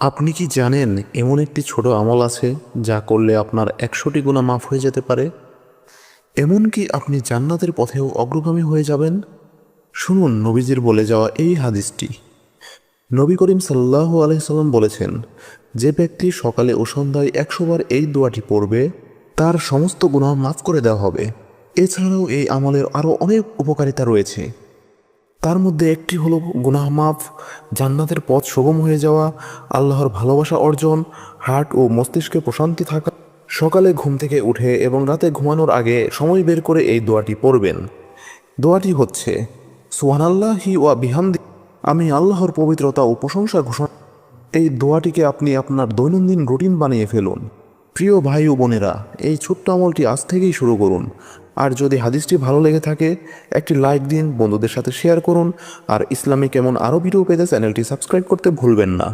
আপনি কি জানেন এমন একটি ছোট আমল আছে যা করলে আপনার একশোটি গুণা মাফ হয়ে যেতে পারে? এমনকি আপনি জান্নাতের পথেও অগ্রগামী হয়ে যাবেন? শুনুন, নবীজির বলে যাওয়া এই হাদিসটি। নবী করিম সাল্লাহ আলহিসাল্লাম বলেছেন, যে ব্যক্তি সকালে ও সন্ধ্যায় একশোবার এই দোয়াটি পড়বে, তার সমস্ত গুনাহ মাফ করে দেওয়া হবে। এছাড়াও এই আমলের আরও অনেক উপকারিতা রয়েছে। তার মধ্যে একটি হলো গুনাহ মাফ, জান্নাতের পথ সুগম হয়ে যাওয়া, আল্লাহর ভালোবাসা অর্জন, হার্ট ও মস্তিষ্কে প্রশান্তি থাকা। সকালে ঘুম থেকে উঠে এবং রাতে ঘুমানোর আগে সময় বের করে এই দোয়াটি পড়বেন। দোয়াটি হচ্ছে সুহানাল্লাহি ওয়া বিহামদি আমি আল্লাহর পবিত্রতা ও প্রশংসা ঘোষণা এই দোয়াটিকে আপনি আপনার দৈনন্দিন রুটিন বানিয়ে ফেলুন। প্রিয় ভাই ও বোনেরা, এই ছোট্ট আমলটি আজ থেকেই শুরু করুন। আর যদি হাদিসটি ভালো লেগে থাকে, একটি লাইক দিন, বন্ধুদের সাথে শেয়ার করুন, আর ইসলামিক এমন আরও ভিডিও পেতে চ্যানেলটি সাবস্ক্রাইব করতে ভুলবেন না।